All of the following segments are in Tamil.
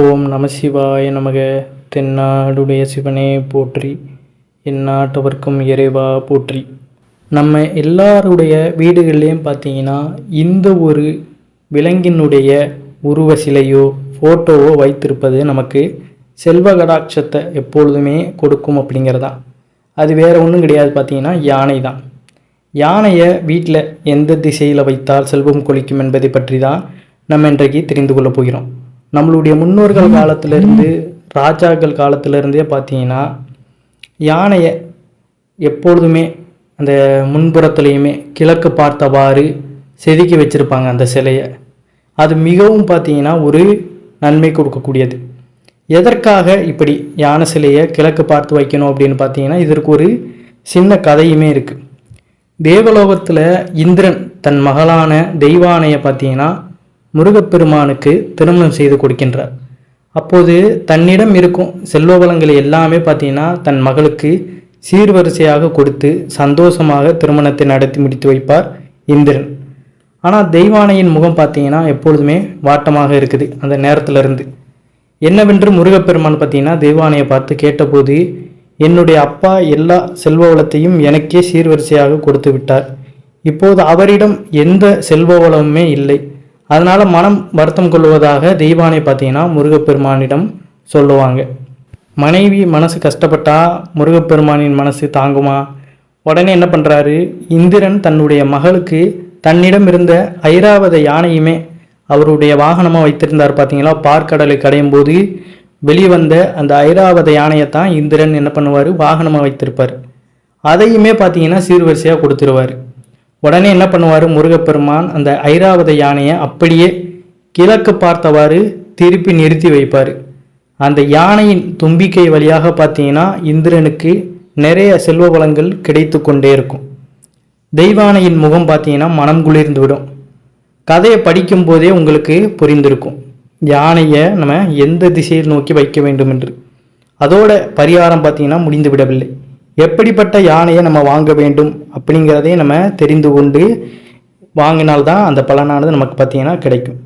ஓம் நம சிவாய நமக. தென்னாடுடைய சிவனே போற்றி எந்நாட்டவர்க்கும் இறைவா போற்றி. நம்ம எல்லாருடைய வீடுகள்லேயும் பார்த்தீங்கன்னா இந்த ஒரு விலங்கினுடைய உருவ சிலையோ ஃபோட்டோவோ வைத்திருப்பது நமக்கு செல்வ கடாட்சத்தை எப்பொழுதுமே கொடுக்கும் அப்படிங்கிறதா. அது வேறு ஒன்றும் கிடையாது பார்த்தீங்கன்னா யானை தான். யானையை வீட்டில் எந்த திசையில் வைத்தால் செல்வம் கொளிக்கும் என்பதை பற்றி தான் நம்ம இன்றைக்கு தெரிந்து கொள்ளப் போகிறோம். நம்மளுடைய முன்னோர்கள் காலத்திலிருந்து ராஜாக்கள் காலத்திலிருந்தே பார்த்தீங்கன்னா யானையை எப்பொழுதுமே அந்த முன்புறத்துலேயுமே கிழக்கு பார்த்தவாறு செதுக்கி வச்சுருப்பாங்க அந்த சிலையை. அது மிகவும் பார்த்தீங்கன்னா ஒரு நன்மை கொடுக்கக்கூடியது. எதற்காக இப்படி யானை சிலையை கிழக்கு பார்த்து வைக்கணும் அப்படின்னு பார்த்தீங்கன்னா இதற்கு ஒரு சின்ன கதையுமே இருக்குது தேவலோகத்தில் இந்திரன் தன் மகளான தெய்வானையை பார்த்தீங்கன்னா முருகப்பெருமானுக்கு திருமணம் செய்து கொடுக்கின்றார். அப்போது தன்னிடம் இருக்கும் செல்வ வளங்களை எல்லாமே பார்த்தீங்கன்னா தன் மகளுக்கு சீர்வரிசையாக கொடுத்து சந்தோஷமாக திருமணத்தை நடத்தி முடித்து வைப்பார் இந்திரன். ஆனால் தெய்வானையின் முகம் பார்த்தீங்கன்னா எப்பொழுதுமே வாட்டமாக இருக்குது அந்த நேரத்திலிருந்து. என்னவென்று முருகப்பெருமான் பார்த்தீங்கன்னா தெய்வானையை பார்த்து கேட்டபோது என்னுடைய அப்பா எல்லா செல்வ வளத்தையும் எனக்கே சீர்வரிசையாக கொடுத்து விட்டார். இப்போது அவரிடம் எந்த செல்வ வளமுமே இல்லை. அதனால் மனம் வருத்தம் கொள்வதாக தெய்வானை பார்த்தீங்கன்னா முருகப்பெருமானிடம் சொல்லுவாங்க. மனைவி மனசு கஷ்டப்பட்டால் முருகப்பெருமானின் மனசு தாங்குமா? உடனே என்ன பண்ணுறாரு இந்திரன் தன்னுடைய மகளுக்கு தன்னிடம் இருந்த ஐராவத யானையுமே அவருடைய வாகனமாக வைத்திருந்தார் பார்த்தீங்களா? பார்க்கடலை கடையும் போது வெளிவந்த அந்த ஐராவத யானையை தான் இந்திரன் என்ன பண்ணுவார்? வாகனமாக வைத்திருப்பார். அதையுமே பார்த்தீங்கன்னா சீர்வரிசையாக கொடுத்துருவார். உடனே என்ன பண்ணுவார்? முருகப்பெருமான் அந்த ஐராவத யானையை அப்படியே கிழக்கு பார்த்தவாறு திருப்பி நிறுத்தி வைப்பார். அந்த யானையின் தும்பிக்கை வழியாக பார்த்தீங்கன்னா இந்திரனுக்கு நிறைய செல்வ வளங்கள் கிடைத்து கொண்டே இருக்கும். தெய்வானையின் முகம் பார்த்தீங்கன்னா மனம் குளிர்ந்து விடும். கதையை படிக்கும்போதே உங்களுக்கு புரிந்திருக்கும். யானையை நம்ம எந்த திசையில் நோக்கி வைக்க வேண்டும் என்று. அதோட பரிகாரம் பார்த்தீங்கன்னா முடிந்து விடவில்லை. எப்படிப்பட்ட யானையை நம்ம வாங்க வேண்டும் அப்படிங்கிறதையும் நம்ம தெரிந்து கொண்டு வாங்கினால்தான் அந்த பலனானது நமக்கு பார்த்தீங்கன்னா கிடைக்கும்.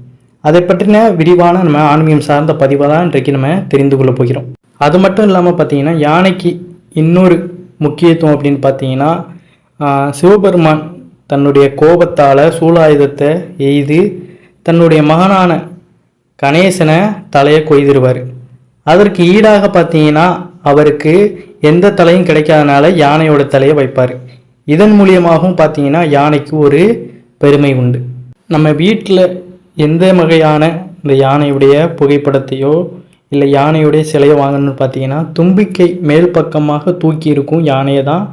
அதை பற்றின விரிவான நம்ம ஆன்மீகம் சார்ந்த பதிவாக தான் இன்றைக்கு நம்ம தெரிந்து கொள்ள போகிறோம். அது மட்டும் இல்லாமல் பார்த்தீங்கன்னா யானைக்கு இன்னொரு முக்கியத்துவம் அப்படின்னு பார்த்தீங்கன்னா சிவபெருமான் தன்னுடைய கோபத்தால் சூலாயுதத்தை எய்து தன்னுடைய மகனான கணேசனை தலையை கொய்திருவார். அதற்கு ஈடாக பார்த்தீங்கன்னா அவருக்கு எந்த தலையும் கிடைக்காதனால யானையோட தலையை வைப்பார். இதன் மூலியமாகவும் பார்த்தீங்கன்னா யானைக்கு ஒரு பெருமை உண்டு. நம்ம வீட்டில் எந்த வகையான இந்த யானையுடைய புகைப்படத்தையோ இல்லை யானையுடைய சிலையை வாங்கணும்னு பார்த்தீங்கன்னா தும்பிக்கை மேல் பக்கமாக தூக்கி இருக்கும் யானையை தான்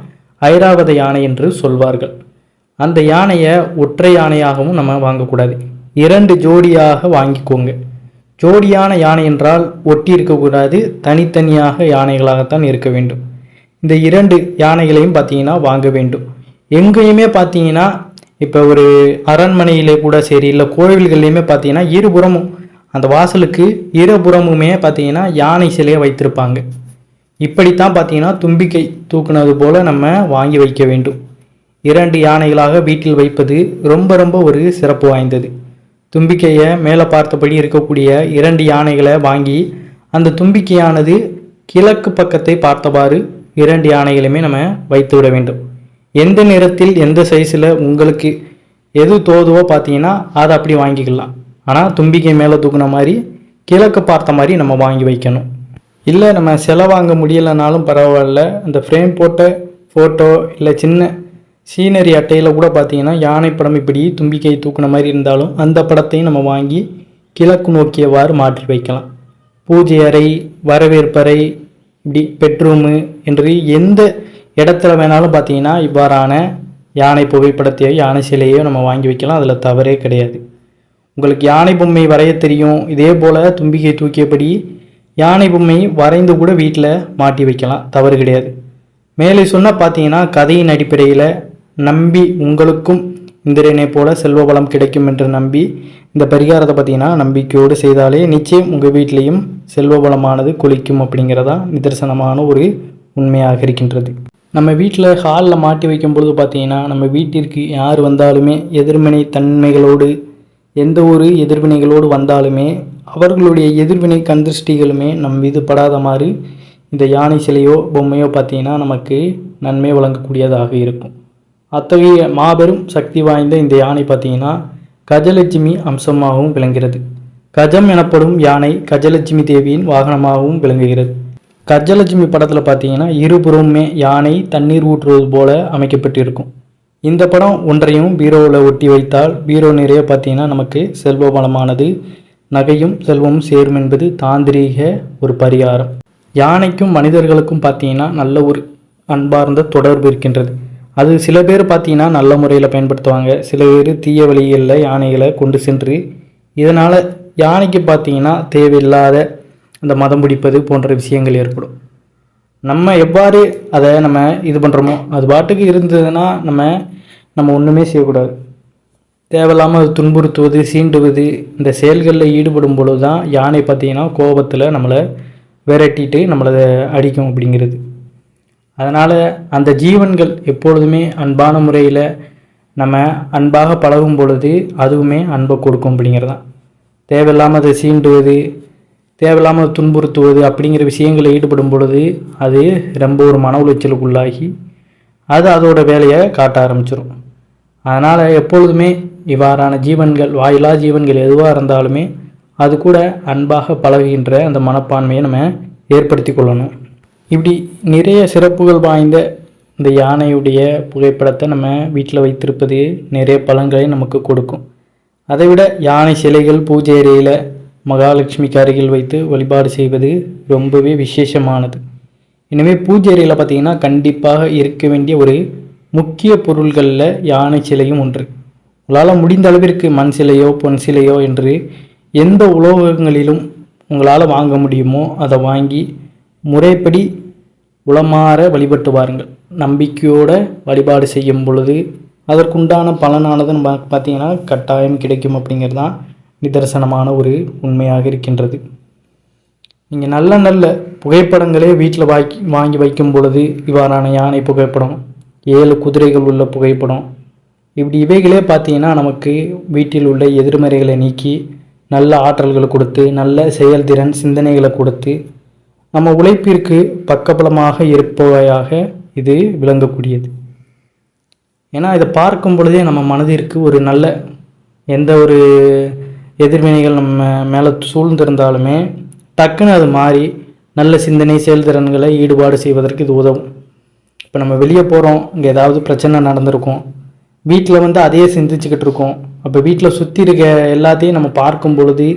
ஐராவத யானை என்று சொல்வார்கள். அந்த யானையை ஒற்றை யானையாகவும் நம்ம வாங்கக்கூடாது. இரண்டு ஜோடியாக வாங்கிக்கோங்க. ஜோடியான யானை என்றால் ஒட்டி இருக்கக்கூடாது தனித்தனியாக யானைகளாகத்தான் இருக்க வேண்டும். இந்த இரண்டு யானைகளையும் பார்த்தீங்கன்னா வாங்க வேண்டும். எங்கேயுமே பார்த்தீங்கன்னா இப்போ ஒரு அரண்மனையிலே கூட சரி இல்லை கோவில்கள்லையுமே பார்த்தீங்கன்னா இருபுறமும் அந்த வாசலுக்கு இருபுறமுமே பார்த்தீங்கன்னா யானை சிலையை வைத்திருப்பாங்க. இப்படித்தான் பார்த்தீங்கன்னா தும்பிக்கை தூக்குனது போல் நம்ம வாங்கி வைக்க வேண்டும். இரண்டு யானைகளாக வீட்டில் வைப்பது ரொம்ப ரொம்ப ஒரு சிறப்பு வாய்ந்தது. தும்பிக்கையை மேலே பார்த்தபடி இருக்கக்கூடிய இரண்டு யானைகளை வாங்கி அந்த தும்பிக்கையானது கிழக்கு பக்கத்தை பார்த்தவாறு இரண்டு யானைகளையுமே நம்ம வைத்து விட வேண்டும். எந்த நிறத்தில் எந்த சைஸில் உங்களுக்கு எது தோதுவோ பார்த்தீங்கன்னா அதை அப்படி வாங்கிக்கலாம். ஆனால் தும்பிக்கை மேலே தூக்குன மாதிரி கிழக்கு பார்த்த மாதிரி நம்ம வாங்கி வைக்கணும். இல்லை நம்ம செலவாங்க முடியலைனாலும் பரவாயில்ல. அந்த ஃப்ரேம் போட்ட ஃபோட்டோ இல்லை சின்ன சீனரி அட்டையில் கூட பார்த்தீங்கன்னா யானை படம் இப்படி தும்பிக்கை தூக்குன மாதிரி இருந்தாலும் அந்த படத்தையும் நம்ம வாங்கி கிழக்கு நோக்கியவாறு மாற்றி வைக்கலாம். பூஜை அறை வரவேற்பறை இப்படி பெட்ரூமு என்று எந்த இடத்துல வேணாலும் பார்த்தீங்கன்னா இவ்வாறான யானை புகைப்படத்தையோ யானை சிலையோ நம்ம வாங்கி வைக்கலாம். அதில் தவறே கிடையாது. உங்களுக்கு யானை பொம்மை வரைய தெரியும். இதே போல் தும்பிக்கை தூக்கியபடி யானை பொம்மை வரைந்து கூட வீட்டில் மாட்டி வைக்கலாம். தவறு கிடையாது. மேலே சொன்னால் பார்த்தீங்கன்னா கதையின் அடிப்படையில் நம்பி உங்களுக்கும் இந்திரனை போல செல்வ பலம் கிடைக்கும் என்று நம்பி இந்த பரிகாரத்தை பார்த்தீங்கன்னா நம்பிக்கையோடு செய்தாலே நிச்சயம் உங்கள் வீட்லேயும் செல்வ பலமானது கொளிக்கும் அப்படிங்கிறதா நிதர்சனமான ஒரு உண்மையாக இருக்கின்றது. நம்ம வீட்டில் ஹாலில் மாட்டி வைக்கும் பொழுது பார்த்தீங்கன்னா நம்ம வீட்டிற்கு யார் வந்தாலுமே எதிர்வினை தன்மைகளோடு எந்த ஒரு எதிர்வினைகளோடு வந்தாலுமே அவர்களுடைய எதிர்வினை கந்திருஷ்டிகளுமே நம் மீது படாத மாதிரி இந்த யானை சிலையோ பொம்மையோ பார்த்தீங்கன்னா நமக்கு நன்மை வழங்கக்கூடியதாக இருக்கும். அத்தகைய மாபெரும் சக்தி வாய்ந்த இந்த யானை பார்த்தீங்கன்னா கஜலட்சுமி அம்சமாகவும் விளங்குகிறது. கஜம் எனப்படும் யானை கஜலட்சுமி தேவியின் வாகனமாகவும் விளங்குகிறது. கஜலட்சுமி படத்தில் பார்த்தீங்கன்னா இருபுறமுமே யானை தண்ணீர் ஊற்றுவது போல அமைக்கப்பட்டிருக்கும். இந்த படம் ஒன்றையும் பீரோவில் ஒட்டி வைத்தால் பீரோ நிறைய பார்த்தீங்கன்னா நமக்கு செல்வ வளமானது நகையும் செல்வமும் சேரும் என்பது தாந்திரீக ஒரு பரிகாரம். யானைக்கும் மனிதர்களுக்கும் பார்த்தீங்கன்னா நல்ல ஒரு அன்பார்ந்த தொடர்பு இருக்கின்றது. அது சில பேர் பார்த்தீங்கன்னா நல்ல முறையில் பயன்படுத்துவாங்க. சில பேர் தீய வழிகளில் யானைகளை கொண்டு சென்று இதனால் யானைக்கு பார்த்தீங்கன்னா தேவையில்லாத அந்த மதம் பிடிப்பது போன்ற விஷயங்கள் ஏற்படும். நம்ம எவ்வாறு அதை நம்ம இது பண்ணுறோமோ அது பாட்டுக்கு இருந்ததுன்னா நம்ம நம்ம ஒன்றுமே செய்யக்கூடாது. தேவையில்லாமல் அது துன்புறுத்துவது சீண்டுவது இந்த செயல்களில் ஈடுபடும் பொழுது தான் யானை பார்த்திங்கன்னா கோபத்தில் நம்மளை விரட்டிட்டு நம்மளை அடிக்கும் அப்படிங்கிறது. அதனால் அந்த ஜீவன்கள் எப்பொழுதுமே அன்பான முறையில் நம்ம அன்பாக பழகும் பொழுது அதுவுமே அன்பை கொடுக்கும் அப்படிங்கிறது தான் தேவையில்லாமல் அதை சீண்டுவது தேவையில்லாமல் துன்புறுத்துவது அப்படிங்கிற விஷயங்களில் ஈடுபடும் பொழுது அது ரொம்ப ஒரு மன உளைச்சலுக்குள்ளாகி அது அதோட வேலையை காட்ட ஆரம்பிச்சிடும் அதனால் எப்பொழுதுமே இவ்வாறான ஜீவன்கள் வாயிலா ஜீவன்கள் எதுவாக இருந்தாலுமே அது கூட அன்பாக பழகுகின்ற அந்த மனப்பான்மையை நம்ம ஏற்படுத்தி கொள்ளணும். இப்படி நிறைய சிறப்புகள் வாய்ந்த இந்த யானையுடைய புகைப்படத்தை நம்ம வீட்டில் வைத்திருப்பது நிறைய பலன்களை நமக்கு கொடுக்கும். அதை விட யானை சிலைகள் பூஜை அறையில் மகாலட்சுமிக்கு அருகில் வைத்து வழிபாடு செய்வது ரொம்பவே விசேஷமானது. எனவே பூஜை அறையில் பார்த்தீங்கன்னா கண்டிப்பாக இருக்க வேண்டிய ஒரு முக்கிய பொருள்களில் யானை சிலையும் ஒன்று. உங்களால் முடிந்த அளவிற்கு மண் சிலையோ பொன் சிலையோ என்று எந்த உலோகங்களிலும் உங்களால் வாங்க முடியுமோ அதை வாங்கி முறைப்படி உளமாற வழிபட்டு வாருங்கள். நம்பிக்கையோடு வழிபாடு செய்யும் பொழுது அதற்குண்டான பலனானது நம்ம பார்த்தீங்கன்னா கட்டாயம் கிடைக்கும் அப்படிங்கிறது தான் நிதர்சனமான ஒரு உண்மையாக இருக்கின்றது. நீங்கள் நல்ல நல்ல புகைப்படங்களே வீட்டில் வாங்கி வாங்கி வைக்கும் பொழுது இவ்வாறான யானை புகைப்படம் ஏழு குதிரைகள் உள்ள புகைப்படம் இப்படி இவைகளே பார்த்தீங்கன்னா நமக்கு வீட்டில் உள்ள எதிர்மறைகளை நீக்கி நல்ல ஆற்றல்களை கொடுத்து நல்ல செயல்திறன் சிந்தனைகளை கொடுத்து நம்ம உழைப்பிற்கு பக்கபலமாக இருப்பவையாக இது விளங்கக்கூடியது. ஏன்னா இதை பார்க்கும் பொழுதே நம்ம மனதிற்கு ஒரு நல்ல எந்த ஒரு எதிர்வினைகள் நம்ம மேலே சூழ்ந்திருந்தாலுமே டக்குன்னு அது மாறி நல்ல சிந்தனை செயல்திறன்களை ஈடுபாடு செய்வதற்கு இது உதவும். இப்போ நம்ம வெளியே போகிறோம் இங்கே ஏதாவது பிரச்சனை நடந்திருக்கும் வீட்டில் வந்து அதையே சிந்திச்சுக்கிட்டு இருக்கோம் அப்போ வீட்டில் சுற்றி இருக்க எல்லாத்தையும் நம்ம பார்க்கும் பொழுது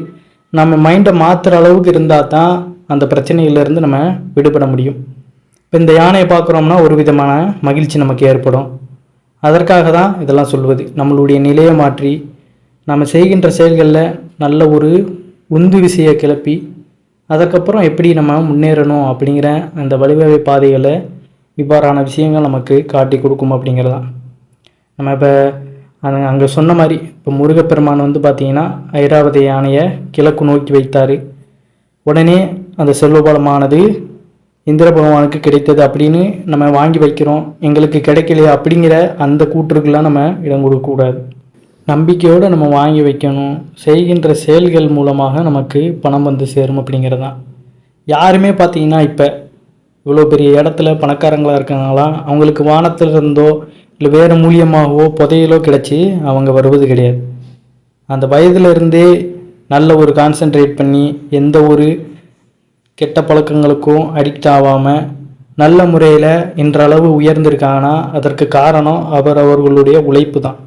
நம்ம மைண்டை மாற்றுற அளவுக்கு இருந்தால் தான் அந்த பிரச்சனையிலேருந்து நம்ம விடுபட முடியும். இப்போ இந்த யானையை பார்க்குறோம்னா ஒரு விதமான மகிழ்ச்சி நமக்கு ஏற்படும். அதற்காக தான் இதெல்லாம் சொல்வது. நம்மளுடைய நிலையை மாற்றி நம்ம செய்கின்ற செயல்களில் நல்ல ஒரு உந்து விசையை கிளப்பி அதுக்கப்புறம் எப்படி நம்ம முன்னேறணும் அப்படிங்கிற அந்த வழிவகை பாதைகளை இவ்வாறான விஷயங்கள் நமக்கு காட்டி கொடுக்கும் அப்படிங்கிறதான் நம்ம இப்போ அங்கே அங்கே சொன்ன மாதிரி இப்போ முருகப்பெருமான் வந்து பார்த்திங்கன்னா ஐராவத யானையை கிழக்கு நோக்கி வைத்தார். உடனே அந்த செல்வபலமானது இந்திர பகவானுக்கு கிடைத்தது அப்படின்னு நம்ம வாங்கி வைக்கிறோம். எங்களுக்கு கிடைக்கலையா அப்படிங்கிற அந்த கூற்றுக்கெல்லாம் நம்ம இடம் கொடுக்கக்கூடாது. நம்பிக்கையோடு நம்ம வாங்கி வைக்கணும். செய்கின்ற செயல்கள் மூலமாக நமக்கு பணம் வந்து சேரும் அப்படிங்கிறது தான் யாருமே பார்த்தீங்கன்னா இப்போ இவ்வளோ பெரிய இடத்துல பணக்காரங்களாக இருக்காங்களா அவங்களுக்கு வானத்தில் இருந்தோ இல்லை வேறு மூலியமாகவோ புதையலோ கிடச்சி அவங்க வருவது கிடையாது. அந்த வயதுலேருந்தே நல்ல ஒரு கான்சென்ட்ரேட் பண்ணி எந்த ஒரு கெட்ட பழக்கங்களுக்கும் அடிக்ட் ஆகாமல் நல்ல முறையில் இன்றளவு உயர்ந்திருக்காங்கன்னா அதற்கு காரணம் அவர் அவர்களுடைய உழைப்பு தான்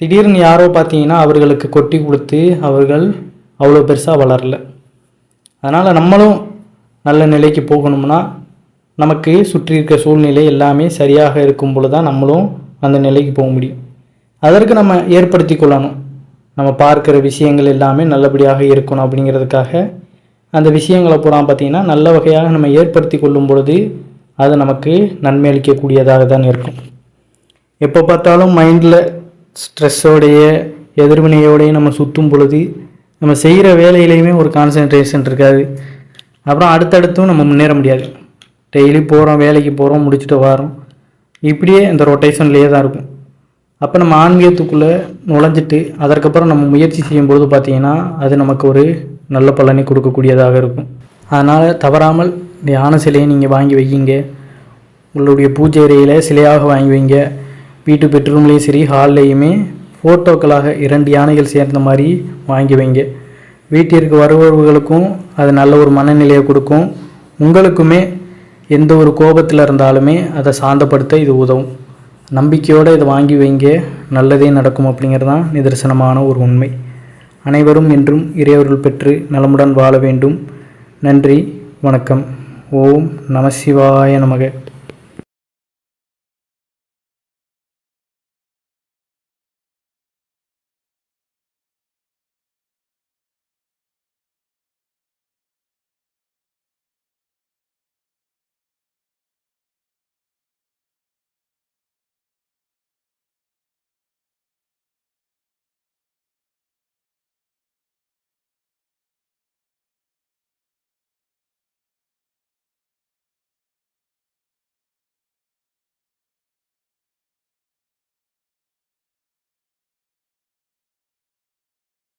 திடீர்னு யாரோ பார்த்தீங்கன்னா அவர்களுக்கு கொட்டி கொடுத்து அவர்கள் அவ்வளோ பெருசாக வளரல. அதனால் நம்மளும் நல்ல நிலைக்கு போகணும்னா நமக்கு சுற்றி இருக்க சூழ்நிலை எல்லாமே சரியாக இருக்கும் பொழுது தான் நம்மளும் அந்த நிலைக்கு போக முடியும். அதற்கு நம்ம ஏற்படுத்தி கொள்ளணும். நம்ம பார்க்குற விஷயங்கள் எல்லாமே நல்லபடியாக இருக்கணும் அப்படிங்கிறதுக்காக அந்த விஷயங்களை பூரா பார்த்திங்கன்னா நல்ல வகையாக நம்ம ஏற்படுத்தி கொள்ளும் பொழுது அது நமக்கு நன்மை அளிக்கக்கூடியதாக தான் இருக்கும். எப்போ பார்த்தாலும் மைண்டில் ஸ்ட்ரெஸ்ஸோடைய எதிர்வினையோடையும் நம்ம சுற்றும் பொழுது நம்ம செய்கிற வேலையிலையுமே ஒரு கான்சன்ட்ரேஷன் இருக்காது. அப்புறம் அடுத்தடுத்தும் நம்ம முன்னேற முடியாது. டெய்லி போகிறோம் வேலைக்கு போகிறோம் முடிச்சுட்டு வரோம். இப்படியே இந்த ரொட்டேஷன்லேயே தான் இருக்கும். அப்போ நம்ம ஆன்மீகத்துக்குள்ளே நுழைஞ்சிட்டு அதற்கப்புறம் நம்ம முயற்சி செய்யும்போது பார்த்திங்கன்னா அது நமக்கு ஒரு நல்ல பலனை கொடுக்கக்கூடியதாக இருக்கும். அதனால் தவறாமல் இந்த யானை சிலையை நீங்கள் வாங்கி வைக்கிங்க உங்களுடைய பூஜை அறையில் சிலையாக வாங்கி வைங்க. வீட்டு பெட்ரூம்லேயும் சரி ஹால்லையுமே ஃபோட்டோக்களாக இரண்டு யானைகள் சேர்ந்த மாதிரி வாங்கி வைங்க. வீட்டிற்கு வருபவர்களுக்கும் அது நல்ல ஒரு மனநிலையை கொடுக்கும். உங்களுக்குமே எந்த ஒரு கோபத்தில் இருந்தாலுமே அதை சாந்தப்படுத்த இது உதவும். நம்பிக்கையோடு இதை வாங்கி வைங்க. நல்லதே நடக்கும் அப்படிங்கிறது தான் நிதர்சனமான ஒரு உண்மை. அனைவரும் என்றும் இறையவர்கள் பெற்று நலமுடன் வாழ வேண்டும். நன்றி வணக்கம். ஓம் நம சிவாய நமக.